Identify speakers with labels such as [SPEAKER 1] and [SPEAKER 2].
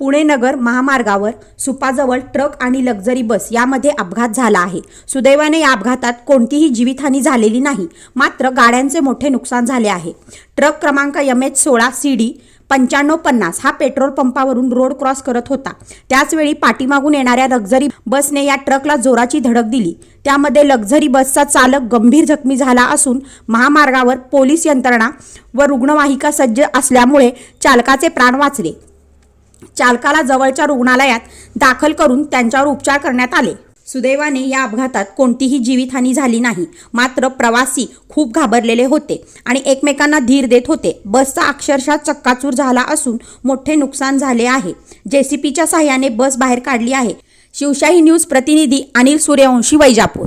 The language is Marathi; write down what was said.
[SPEAKER 1] पुणे नगर महामार्गावर सुपाजवळ ट्रक आणि लक्झरी बस यामध्ये अपघात झाला आहे. सुदैवाने या अपघातात कोणतीही जीवितहानी झालेली नाही मात्र गाड्यांचे मोठे नुकसान झाले आहे. ट्रक क्रमांक एम एच सोळा सी डी पंच्याण्णव पन्नास हा पेट्रोल पंपावरून रोड क्रॉस करत होता. त्याचवेळी पाठीमागून येणाऱ्या लक्झरी बसने या ट्रकला जोराची धडक दिली. त्यामध्ये लक्झरी बसचा चालक गंभीर जखमी झाला असून महामार्गावर पोलीस यंत्रणा व रुग्णवाहिका सज्ज असल्यामुळे चालकाचे प्राण वाचले. चालकाला जवळच्या रुग्णालयात दाखल करून त्यांच्यावर उपचार करण्यात आले. सुदैवाने या अपघातात कोणतीही जीवितहानी झाली नाही. मात्र प्रवासी खूप घाबरलेले होते आणि एकमेकांना धीर देत होते. बसचा अक्षरशः चक्काचूर झाला असून मोठे नुकसान झाले आहे. जेसीपीच्या सहाय्याने बस बाहेर काढली आहे. शिवशाही न्यूज प्रतिनिधी अनिल सूर्यवंशी वैजापूर.